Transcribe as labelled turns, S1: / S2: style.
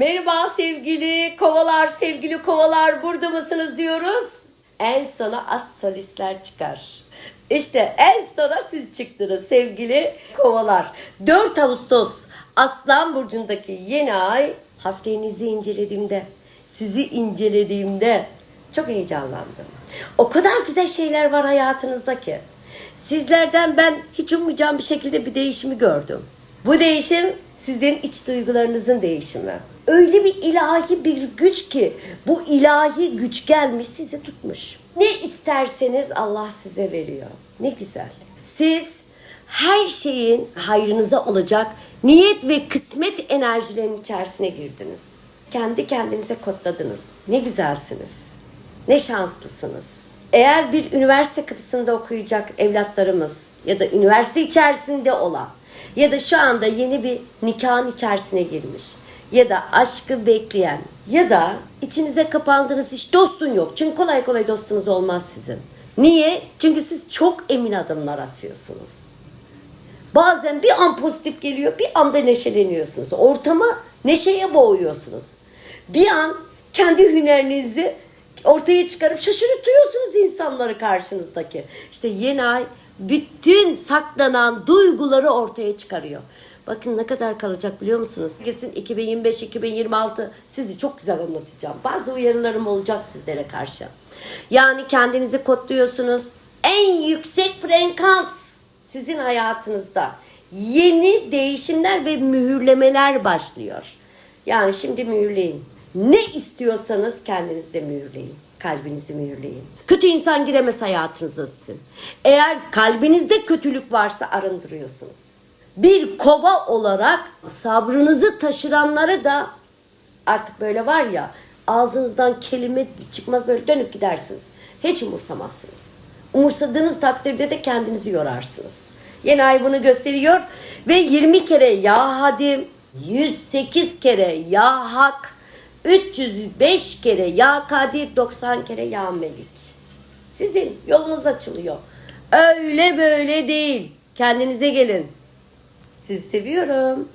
S1: Merhaba sevgili kovalar, sevgili kovalar burada mısınız diyoruz. En sona az solistler çıkar. İşte en sona siz çıktınız sevgili kovalar. 4 Ağustos Aslan Burcu'ndaki yeni ay haftenizi incelediğimde, sizi incelediğimde çok heyecanlandım. O kadar güzel şeyler var hayatınızda ki. Sizlerden ben hiç ummayacağım bir şekilde bir değişimi gördüm. Bu değişim sizlerin iç duygularınızın değişimi. Öyle bir ilahi bir güç ki bu ilahi güç gelmiş sizi tutmuş. Ne isterseniz Allah size veriyor. Ne güzel. Siz her şeyin hayrınıza olacak niyet ve kısmet enerjilerinin içerisine girdiniz. Kendi kendinize kodladınız. Ne güzelsiniz. Ne şanslısınız. Eğer bir üniversite kapısında okuyacak evlatlarımız ya da üniversite içerisinde olan ya da şu anda yeni bir nikahın içerisine girmiş ya da aşkı bekleyen ya da içinize kapandığınız hiç dostun yok. Çünkü kolay kolay dostunuz olmaz sizin. Niye? Çünkü siz çok emin adımlar atıyorsunuz. Bazen bir an pozitif geliyor, bir anda neşeleniyorsunuz. Ortama neşeye boğuyorsunuz. Bir an kendi hünerinizi ortaya çıkarıp şaşırtıyorsunuz insanları karşınızdaki. İşte yeni ay bütün saklanan duyguları ortaya çıkarıyor. Bakın ne kadar kalacak biliyor musunuz? Kesin 2025-2026 sizi çok güzel anlatacağım. Bazı uyarılarım olacak sizlere karşı. Yani kendinizi kodluyorsunuz. En yüksek frekans sizin hayatınızda yeni değişimler ve mühürlemeler başlıyor. Yani şimdi mühürleyin. Ne istiyorsanız kendinizde mühürleyin. Kalbinizi mühürleyin. Kötü insan giremez hayatınıza sizin. Eğer kalbinizde kötülük varsa arındırıyorsunuz. Bir kova olarak sabrınızı taşıranları da artık böyle var ya ağzınızdan kelime çıkmaz böyle dönüp gidersiniz. Hiç umursamazsınız. Umursadığınız takdirde de kendinizi yorarsınız. Yeni ay bunu gösteriyor ve 20 kere ya hadim, 108 kere ya hak, 305 kere ya kadir, 90 kere ya melik. Sizin yolunuz açılıyor. Öyle böyle değil. Kendinize gelin. Sizi seviyorum.